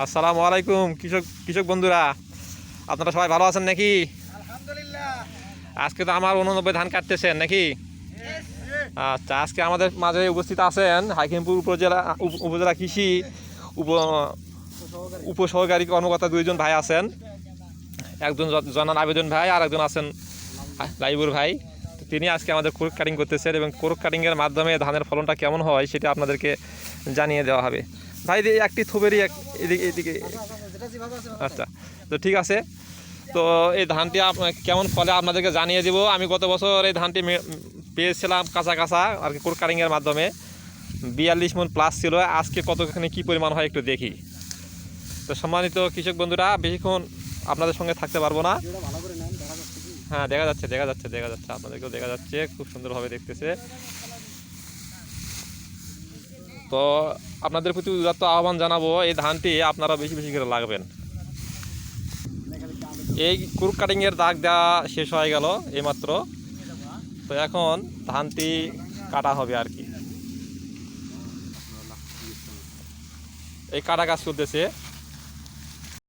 আসসালামু আলাইকুম কৃষক কৃষক বন্ধুরা আপনারা সবাই ভালো আছেন নাকি? আজকে তো আমার উননব্বই ধান কাটতেছেন নাকি? আচ্ছা আজকে আমাদের মাঝে উপস্থিত আছেন হাকিমপুর উপজেলা উপজেলা কৃষি উপ উপসহকারী কর্মকর্তা দুইজন ভাই আছেন। একজন জনান আবেদন ভাই আর একজন আছেন লাইবুর ভাই। তিনি আজকে আমাদের কোরক কাটিং করতেছেন এবং কোরক কাটিংয়ের মাধ্যমে ধানের ফলনটা কেমন হয় সেটা আপনাদেরকে জানিয়ে দেওয়া হবে। ভাই একটি থোবেরই এক এদিকে এদিকে। আচ্ছা তো ঠিক আছে। তো এই ধানটি কেমন ফলে আপনাদেরকে জানিয়ে দেব। আমি গত বছর এই ধানটি পেয়েছিলাম কাঁচা কাঁচা, আর কি কোর কাটিংয়ের মাধ্যমে। বিয়াল্লিশ মন প্লাস ছিল। আজকে কতখানি কী পরিমাণ হয় একটু দেখি। তো সম্মানিত কৃষক বন্ধুরা, বেশিক্ষণ আপনাদের সঙ্গে থাকতে পারব না। হ্যাঁ দেখা যাচ্ছে দেখা যাচ্ছে দেখা যাচ্ছে। আপনাদেরকেও দেখা যাচ্ছে। খুব সুন্দরভাবে দেখতেছে। তো আপনাদের প্রতি উদাত্ত আহ্বান জানাব, এই ধানটি আপনারা বেশি বেশি করে লাগবেন। এই কুরুক কাটিংয়ের দাগ দেওয়া শেষ হয়ে গেল এইমাত্র। তো এখন ধানটি কাটা হবে আর কি। এই কাটা কাজ চলতেছে।